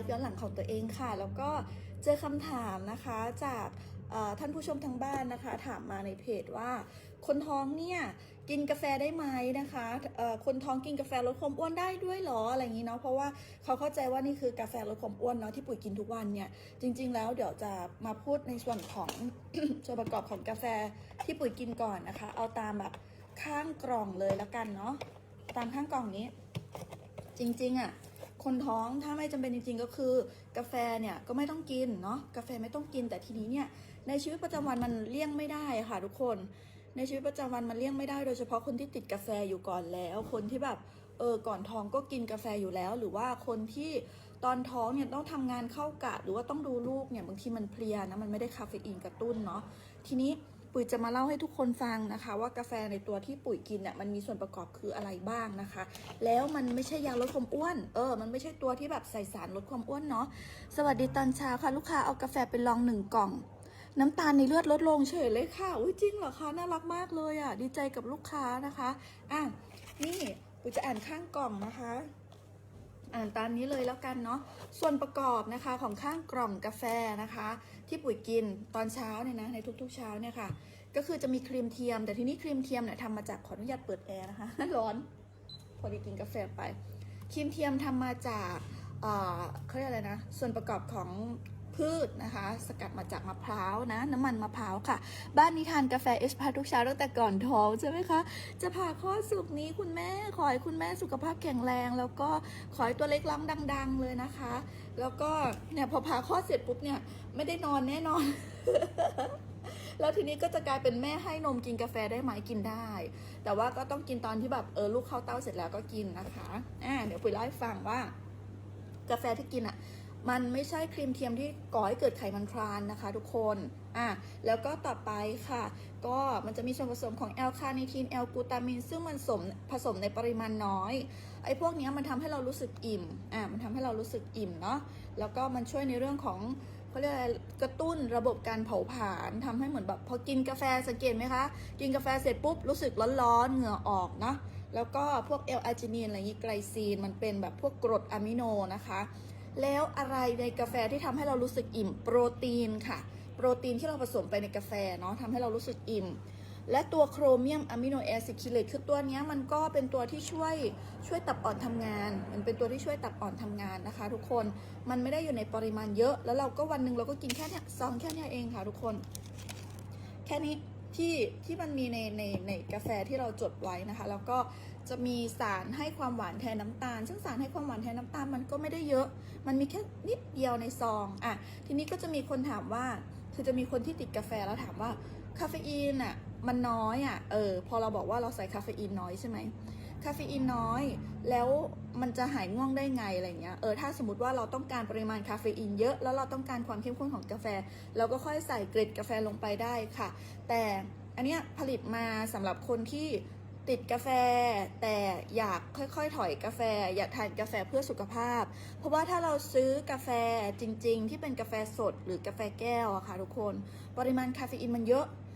ฟ์ย้อนหลังของตัวเองค่ะ แล้วก็เจอคำถามนะคะจากท่านผู้ชมทางบ้านนะคะ ถามมาในเพจว่า คนท้องเนี่ยกินกาแฟได้ไหมนะคะคนท้องกินกาแฟลดความอ้วนได้ด้วยหรออะไรอย่างนี้เนาะเพราะว่าเขาเข้าใจว่านี่คือกาแฟลดความอ้วนเนาะที่ปุ๋ยกินทุกวันเนี่ยจริง ๆ แล้วเดี๋ยวจะมาพูดในส่วนของส่วนประกอบของกาแฟที่ปุ๋ยกินก่อนนะคะ เอาตามแบบข้างกล่องเลยแล้วกันเนาะตามข้างกล่องนี้ จริงๆอะ คนท้องถ้าไม่จำเป็นจริง ๆ ก็คือ กาแฟเนี่ยก็ไม่ต้องกินเนาะกาแฟไม่ต้องกินแต่ทีนี้เนี่ยในชีวิตประจำวันมันเลี่ยงไม่ได้ค่ะทุกคนในชีวิตประจำวันมันเลี่ยงไม่ได้โดยเฉพาะคนที่ติดกาแฟอยู่ก่อนแล้ว คนที่แบบเออก่อนท้องก็กินกาแฟอยู่แล้ว หรือว่าคนที่ตอนท้องเนี่ยต้องทำงานเข้ากะหรือว่าต้องดูลูกเนี่ยบางทีมันเพลียนะมันไม่ได้คาเฟอีนกระตุ้นเนาะทีนี้ ปุ๋ยจะมาเล่าให้ทุกคนฟังนะคะ ว่ากาแฟในตัวที่ปุ๋ยกินเนี่ยมันมีส่วนประกอบคืออะไรบ้างนะคะ แล้วมันไม่ใช่ยาลดความอ้วน เออ มันไม่ใช่ตัวที่แบบใส่สารลดความอ้วนเนาะสวัสดีตอนเช้าค่ะ ลูกค้าเอากาแฟไปลองหนึ่งกล่อง น้ำตาลในเลือดลดลงเฉยเลยค่ะอุ้ยจริงเหรอคะน่ารักมากเลยอะ ดีใจกับลูกค้านะคะอะนี่ปุ๋ยจะอ่านข้างกล่องนะคะ อ่านตามนี้เลยแล้วกันเนาะ ส่วนประกอบนะคะของข้างกล่องกาแฟนะคะ ที่ปุ๋ยกินตอนเช้าเนี่ยนะในทุกๆเช้าเนี่ยค่ะ ก็คือจะมีครีมเทียม แต่ทีนี้ครีมเทียมเนี่ยทำมาจากขออนุญาตเปิดแอร์นะคะร้อนพอดีกินกาแฟไป ครีมเทียมทำมาจากเอ่อเขาเรียกอะไรนะ ส่วนประกอบของ พืชนะคะ สกัดมาจากมะพร้าวนะ น้ำมันมะพร้าวค่ะ บ้านนี้ทานกาแฟเอสพาทุกเช้าตั้งแต่ก่อนท้องใช่ไหมคะ จะผ่าคลอสุกร์นี้คุณแม่ขอให้คุณแม่สุขภาพแข็งแรง แล้วก็ขอให้ตัวเล็กร้องดัง ๆ เลยนะคะ แล้วก็เนี่ยพอผ่าคลอเสร็จปุ๊บเนี่ยไม่ได้นอนแน่นอนแล้วทีนี้ก็จะกลายเป็นแม่ให้นมกินกาแฟได้ไหมกินได้ แต่ว่าก็ต้องกินตอนที่แบบเออลูกเข้าเต้าเสร็จแล้วก็กินนะคะอ่าเดี๋ยวปุ๋ยเล่าให้ฟังว่า กาแฟที่กินอะ มันไม่ใช่ครีมเทียมที่ก่อให้เกิดไขมันทรานนะคะ ทุกคน อะ แล้วก็ต่อไปค่ะ ก็มันจะมีส่วนผสมของแอลคาเนทีนแอลกูตามิน ซึ่งมันสมผสมในปริมาณน้อย ไอ้พวกเนี้ยมันทำให้เรารู้สึกอิ่ม อะ มันทำให้เรารู้สึกอิ่มเนาะ แล้วก็มันช่วยในเรื่องของเขาเรียกอะไรกระตุ้นระบบการเผาผลาญทำให้เหมือนแบบพอกินกาแฟสังเกตไหมคะ กินกาแฟเสร็จปุ๊บรู้สึกร้อนๆเหงื่อออกเนาะแล้วก็พวกเอลอาร์จินีนอะไรอย่างนี้ไกลซีนมันเป็นแบบพวกกรดอะมิโนนะคะ แล้วอะไรในกาแฟที่ทำให้เรารู้สึกอิ่ม โปรตีนค่ะ โปรตีนที่เราผสมไปในกาแฟเนาะทำให้เรารู้สึกอิ่ม และตัวโครเมียมอะมิโนแอซิดคิเลตคือตัวนี้มันก็เป็นตัวที่ช่วยช่วยตับอ่อนทำงาน มันเป็นตัวที่ช่วยตับอ่อนทำงานนะคะ ทุกคนมันไม่ได้อยู่ในปริมาณเยอะ แล้วเราก็วันหนึ่งเราก็กินแค่เนี้ยซองแค่เนี้ยเองค่ะ ทุกคน แค่นี้ที่ที่มันมีในในในกาแฟที่เราจดไว้นะคะ แล้วก็ จะมีสารให้ความหวานแทนน้ำตาล ซึ่งสารให้ความหวานแทนน้ำตาลมันก็ไม่ได้เยอะ มันมีแค่นิดเดียวในซองอะทีนี้ก็จะมีคนถามว่า คือจะมีคนที่ติดกาแฟแล้วถามว่าคาเฟอีนอะมันน้อยอะเออพอเราบอกว่าเราใส่คาเฟอีนน้อยใช่ไหมคาเฟอีนน้อย แล้วมันจะหายง่วงได้ไงอะไรเงี้ยเออถ้าสมมติว่าเราต้องการปริมาณคาเฟอีนเยอะแล้วเราต้องการความเข้มข้นของกาแฟ เราก็ค่อยใส่เกล็ดกาแฟลงไปได้ค่ะ แต่อันเนี้ยผลิตมาสำหรับคนที่ ติดกาแฟ แต่อยากค่อยๆ ถอยกาแฟ อยากทานกาแฟเพื่อสุขภาพ เพราะว่าถ้าเราซื้อกาแฟจริง ๆ ที่เป็นกาแฟสดหรือกาแฟแก้วอะค่ะทุกคน ปริมาณคาเฟอีนมันเยอะ